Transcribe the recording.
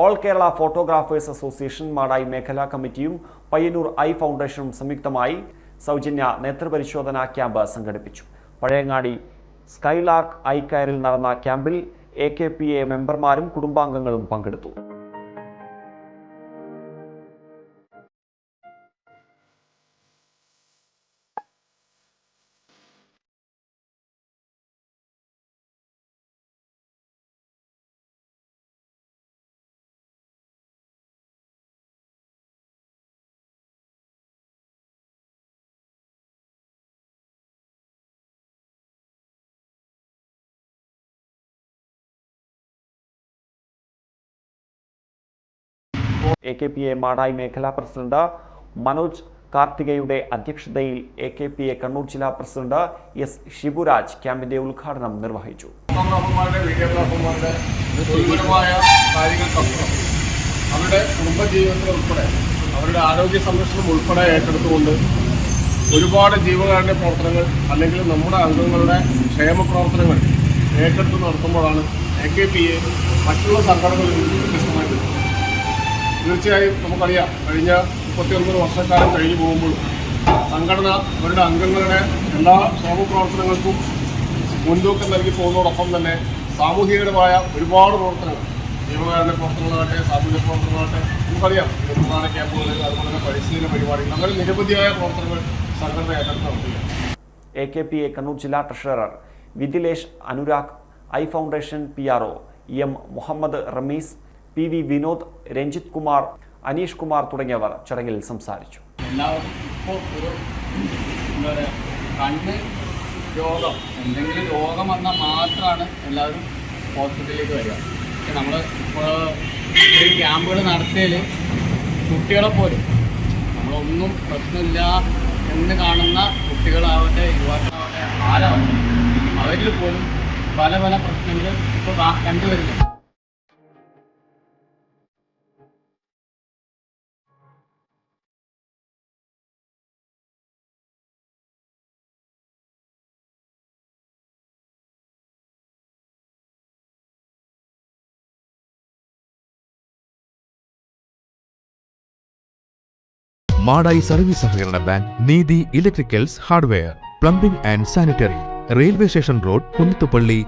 All Kerala photographers association Madayi മേഖലാ കമ്മിറ്റിയും Payyanur I ഫൗണ്ടേഷനും സംയുക്തമായി സൗജന്യ നേത്രപരിശോധനാ ക്യാമ്പ് സംഘടിപ്പിച്ചു. പഴയങ്ങാടി സ്കൈലാർക്ക് ഐ കയറിൽ നടന്ന ക്യാമ്പിൽ എ കെ പി എ മെമ്പർമാരും കുടുംബാംഗങ്ങളും പങ്കെടുത്തു. A K P A Madayi മേഖലാ പ്രസിഡന്റ് മനോജ് കാർത്തികയുടെ അധ്യക്ഷതയിൽ A K P A Kannur ജില്ലാ പ്രസിഡന്റ് എസ് ഷിബുരാജ് ക്യാമ്പിന്റെ ഉദ്ഘാടനം നിർവഹിച്ചു. അവരുടെ കുടുംബജീവിതത്തിൽ ഉൾപ്പെടെ അവരുടെ ആരോഗ്യ സംരക്ഷണം ഉൾപ്പെടെ ഏറ്റെടുത്തുകൊണ്ട് ഒരുപാട് ജീവകാരുണ്യ പ്രവർത്തനങ്ങൾ അല്ലെങ്കിൽ നമ്മുടെ അംഗങ്ങളുടെ ക്ഷേമ പ്രവർത്തനങ്ങൾ ഏറ്റെടുത്ത് നടത്തുമ്പോഴാണ് എ കെ പി എ മറ്റുള്ള സംഘടനകളിൽ നിന്ന് വ്യത്യസ്തമായി വരുന്നത്. തീർച്ചയായും നമുക്കറിയാം കഴിഞ്ഞ മുപ്പത്തിയൊൻപത് വർഷക്കാലം കഴിഞ്ഞു പോകുമ്പോൾ സംഘടന അവരുടെ അംഗങ്ങളുടെ എല്ലാ ക്ഷേമ പ്രവർത്തനങ്ങൾക്കും മുൻതൂക്കം നൽകി പോകുന്നതോടൊപ്പം തന്നെ സാമൂഹികപരമായ ഒരുപാട് പ്രവർത്തനങ്ങൾ ജീവകാരുണ്യ പ്രവർത്തനങ്ങളാകട്ടെ സാമൂഹിക പ്രവർത്തനങ്ങളാകട്ടെ നമുക്കറിയാം പ്രധാന ക്യാമ്പുകൾ അതുപോലെ തന്നെ പരിശീലന പരിപാടികൾ അങ്ങനെ നിരവധിയായ പ്രവർത്തനങ്ങൾ സംഘടന ഏറ്റെടുത്ത് നടത്തുകയാണ്. A K P A Kannur ജില്ലാ treasurer Vidilesh Anurag eye foundation P R O M Muhammad Ramees P V Vinod Ranjith Kumar Aneesh Kumar തുടങ്ങിയവർ ചടങ്ങിൽ സംസാരിച്ചു. എല്ലാവർക്കും ഇപ്പോൾ ഒരു എന്താ പറയുക കണ്ണ് രോഗം എന്തെങ്കിലും രോഗം വന്നാൽ മാത്രമാണ് എല്ലാവരും ഹോസ്പിറ്റലിലേക്ക് വരിക. നമ്മൾ ഇപ്പോൾ ക്യാമ്പുകൾ നടത്തിയതിൽ കുട്ടികളെ പോലും നമ്മളൊന്നും പ്രശ്നമില്ല എന്ന് കാണുന്ന കുട്ടികളാവട്ടെ യുവാക്കളാവട്ടെ ആരാവട്ടെ അവരിൽ പോലും പല പല പ്രശ്നങ്ങൾ ഇപ്പോൾ കണ്ടുവരുന്നുണ്ട്. മാടായി സർവീസ് സഹകരണ bank Neethi electricals hardware plumbing and sanitary railway station road Kunnathupally